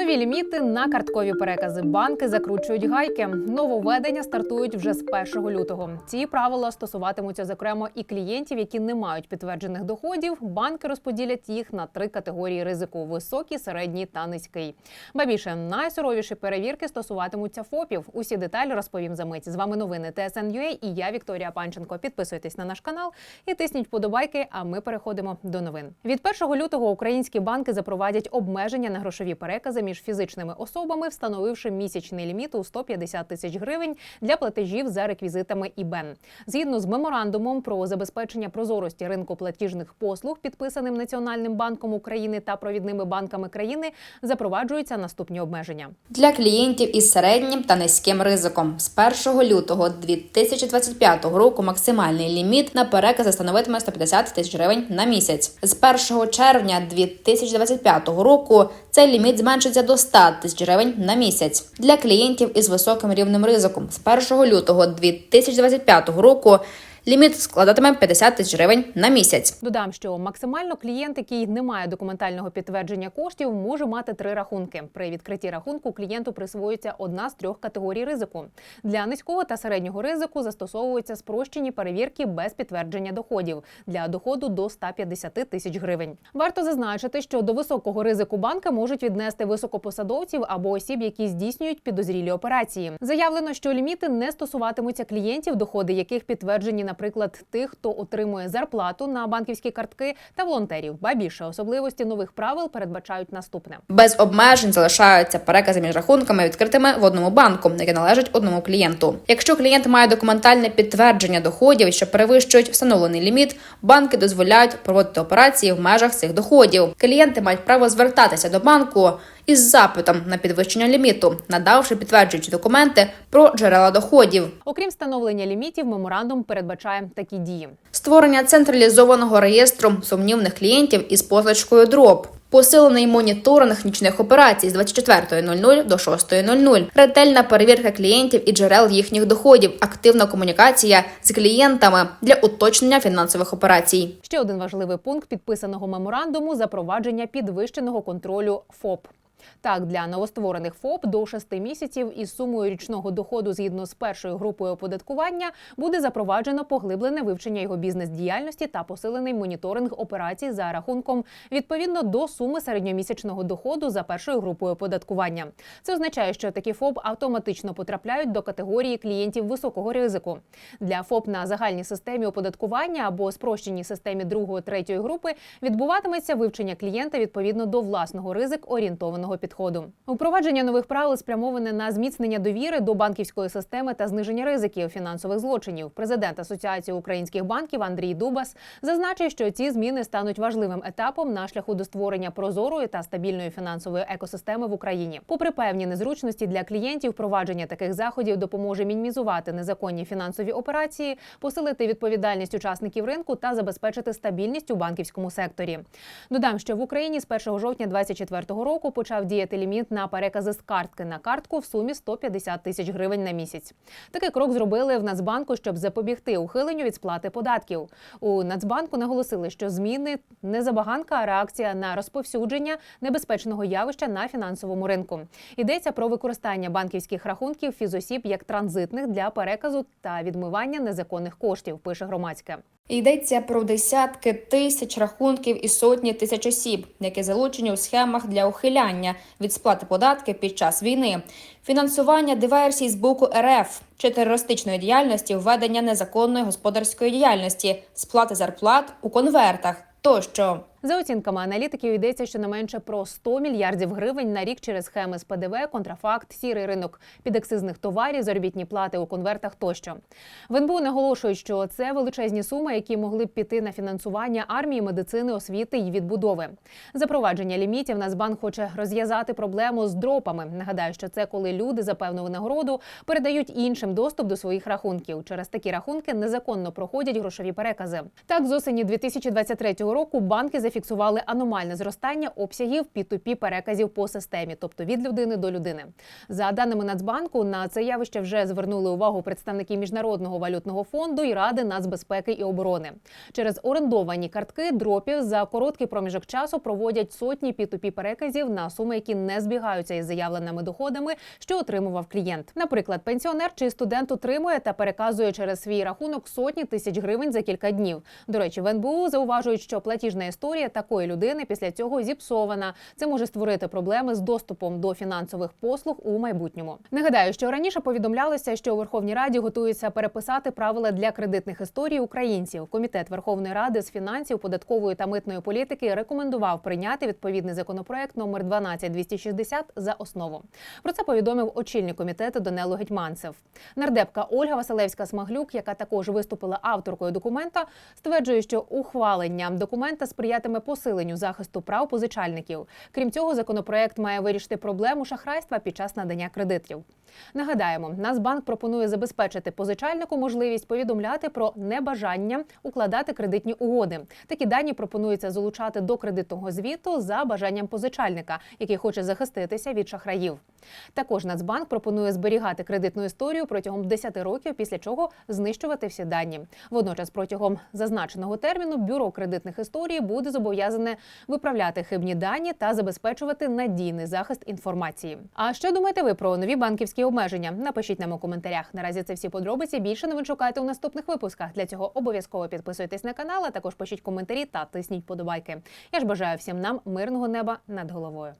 Нові ліміти на карткові перекази. Банки закручують гайки. Нововведення стартують вже з 1 лютого. Ці правила стосуватимуться зокрема і клієнтів, які не мають підтверджених доходів. Банки розподілять їх на три категорії ризику: високий, середній та низький. Ба більше найсуровіші перевірки стосуватимуться ФОПів. Усі деталі розповім за мить. З вами новини ТСНЮА і я Вікторія Панченко. Підписуйтесь на наш канал і тисніть вподобайки. А ми переходимо до новин. Від 1 лютого українські банки запровадять обмеження на грошові перекази між фізичними особами, встановивши місячний ліміт у 150 тисяч гривень для платежів за реквізитами ІБЕН. Згідно з меморандумом про забезпечення прозорості ринку платіжних послуг, підписаним Національним банком України та провідними банками країни, запроваджуються наступні обмеження. для клієнтів із середнім та низьким ризиком. З 1 лютого 2025 року максимальний ліміт на перекази становитиме 150 тисяч гривень на місяць. З 1 червня 2025 року цей ліміт зменшиться до 100 тисяч гривень на місяць. Для клієнтів із високим рівнем ризику з 1 лютого 2025 року ліміт складатиме 50 тисяч гривень на місяць. Додам, що максимально клієнт, який не має документального підтвердження коштів, може мати три рахунки. При відкритті рахунку клієнту присвоюється одна з трьох категорій ризику. Для низького та середнього ризику застосовуються спрощені перевірки без підтвердження доходів для доходу до 150 тисяч гривень. Варто зазначити, що до високого ризику банки можуть віднести високопосадовців або осіб, які здійснюють підозрілі операції. Заявлено, що ліміти не стосуватимуться клієнтів, доходи яких підтверджені, наприклад, тих, хто отримує зарплату на банківські картки та волонтерів. Ба більше особливості нових правил передбачають наступне. Без обмежень залишаються перекази між рахунками відкритими в одному банку, які належать одному клієнту. Якщо клієнт має документальне підтвердження доходів, що перевищують встановлений ліміт, банки дозволяють проводити операції в межах цих доходів. Клієнти мають право звертатися до банку із запитом на підвищення ліміту, надавши підтверджуючі документи про джерела доходів. Окрім встановлення лімітів, меморандум передбачає такі дії. Створення централізованого реєстру сумнівних клієнтів із позначкою ДРОП. Посилений моніторинг нічних операцій з 24.00 до 6.00. Ретельна перевірка клієнтів і джерел їхніх доходів. Активна комунікація з клієнтами для уточнення фінансових операцій. Ще один важливий пункт підписаного меморандуму запровадження підвищеного контролю ФОП. Так, для новостворених ФОП до 6 місяців із сумою річного доходу згідно з першою групою оподаткування буде запроваджено поглиблене вивчення його бізнес-діяльності та посилений моніторинг операцій за рахунком відповідно до суми середньомісячного доходу за першою групою оподаткування. Це означає, що такі ФОП автоматично потрапляють до категорії клієнтів високого ризику. Для ФОП на загальній системі оподаткування або спрощеній системі другої третьої групи відбуватиметься вивчення клієнта відповідно до власного ризик орієнтованого підходу. Впровадження нових правил спрямоване на зміцнення довіри до банківської системи та зниження ризиків фінансових злочинів. Президент Асоціації українських банків Андрій Дубас зазначив, що ці зміни стануть важливим етапом на шляху до створення прозорої та стабільної фінансової екосистеми в Україні. Попри певні незручності для клієнтів, впровадження таких заходів допоможе мінімізувати незаконні фінансові операції, посилити відповідальність учасників ринку та забезпечити стабільність у банківському секторі. Додам, що в Україні з 1 жовтня 2024 року почав діяти ліміт на перекази з картки на картку в сумі 150 тисяч гривень на місяць. Такий крок зробили в Нацбанку, щоб запобігти ухиленню від сплати податків. У Нацбанку наголосили, що зміни не забаганка, а реакція на розповсюдження небезпечного явища на фінансовому ринку. Йдеться про використання банківських рахунків фізосіб як транзитних для переказу та відмивання незаконних коштів. Пише громадське. Йдеться про десятки тисяч рахунків і сотні тисяч осіб, які залучені у схемах для ухиляння від сплати податків під час війни, фінансування диверсій з боку РФ чи терористичної діяльності, введення незаконної господарської діяльності, сплати зарплат у конвертах тощо. За оцінками аналітиків йдеться щонайменше про 100 мільярдів гривень на рік через схеми з ПДВ, контрафакт, сірий ринок підакцизних товарів, заробітні плати у конвертах тощо. В НБУ наголошують, що це величезні суми, які могли б піти на фінансування армії, медицини, освіти і відбудови. Запровадження лімітів Нацбанк хоче розв'язати проблему з дропами. Нагадаю, що це коли люди за певну винагороду передають іншим доступ до своїх рахунків. Через такі рахунки незаконно проходять грошові перекази. Так, з осені 2023 року банки зафіксували аномальне зростання обсягів P2P переказів по системі, тобто від людини до людини. За даними Нацбанку, на це явище вже звернули увагу представники міжнародного валютного фонду і ради нацбезпеки і оборони. Через орендовані картки дропів за короткий проміжок часу проводять сотні P2P переказів на суми, які не збігаються із заявленими доходами, що отримував клієнт. Наприклад, пенсіонер чи студент отримує та переказує через свій рахунок сотні тисяч гривень за кілька днів. До речі, в НБУ зауважують, що платіжна історія такої людини після цього зіпсована. Це може створити проблеми з доступом до фінансових послуг у майбутньому. Нагадаю, що раніше повідомлялося, що у Верховній Раді готуються переписати правила для кредитних історій українців. Комітет Верховної Ради з фінансів, податкової та митної політики рекомендував прийняти відповідний законопроект номер 12260 за основу. Про це повідомив очільник комітету Данило Гетьманцев. Нардепка Ольга Василевська Смаглюк, яка також виступила авторкою документа, стверджує, що ухвалення документа сприятиме посиленню захисту прав позичальників. Крім цього, законопроект має вирішити проблему шахрайства під час надання кредитів. Нагадаємо, Нацбанк пропонує забезпечити позичальнику можливість повідомляти про небажання укладати кредитні угоди. Такі дані пропонується залучати до кредитного звіту за бажанням позичальника, який хоче захиститися від шахраїв. Також Нацбанк пропонує зберігати кредитну історію протягом 10 років, після чого знищувати всі дані. Водночас, протягом зазначеного терміну, бюро кредитних історій буде зобов'язане виправляти хибні дані та забезпечувати надійний захист інформації. А що думаєте ви про нові банківські обмеження? Напишіть нам у коментарях. Наразі це всі подробиці. Більше новин шукайте у наступних випусках. Для цього обов'язково підписуйтесь на канал, а також пишіть коментарі та тисніть подобайки. Я ж бажаю всім нам мирного неба над головою.